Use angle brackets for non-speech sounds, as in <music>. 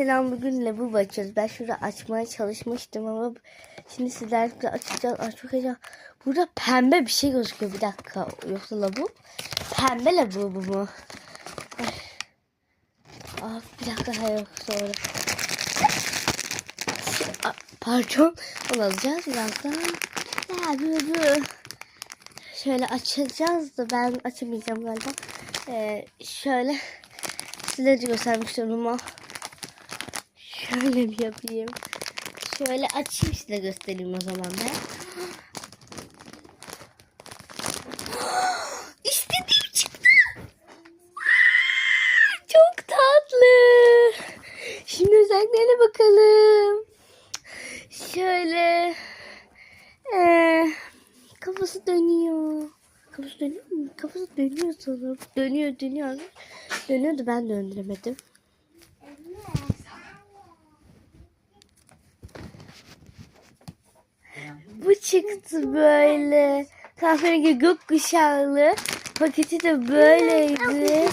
Selam bugün lavabo açıyoruz. Ben şurada açmaya çalışmıştım ama şimdi sizlerle açacağız. Çok heyecan. Burada pembe bir şey gözüküyor. Bir dakika. Yoksa lavabo. Pembe lavabo bu mu? Aa, bir dakika hayır sonra. Aa, Pardon. Onu alacağız birazdan. Lavabo. Şöyle açacağız da ben açamayacağım galiba. Ee, şöyle göstermek istiyorum ama şöyle bir yapayım. Şöyle açayım size göstereyim o zaman ben. <gasps> İstediğim çıktı. Çok tatlı. Şimdi özelliklerine bakalım. Şöyle. Ee, kafası dönüyor. Kafası dönüyor mu? Kafası dönüyor sanırım. Dönüyor dönüyor. Dönüyordu ben döndüremedim. Bu çıktı böyle. Kahverengi gökkuşağlı. Paketi de böyleydi.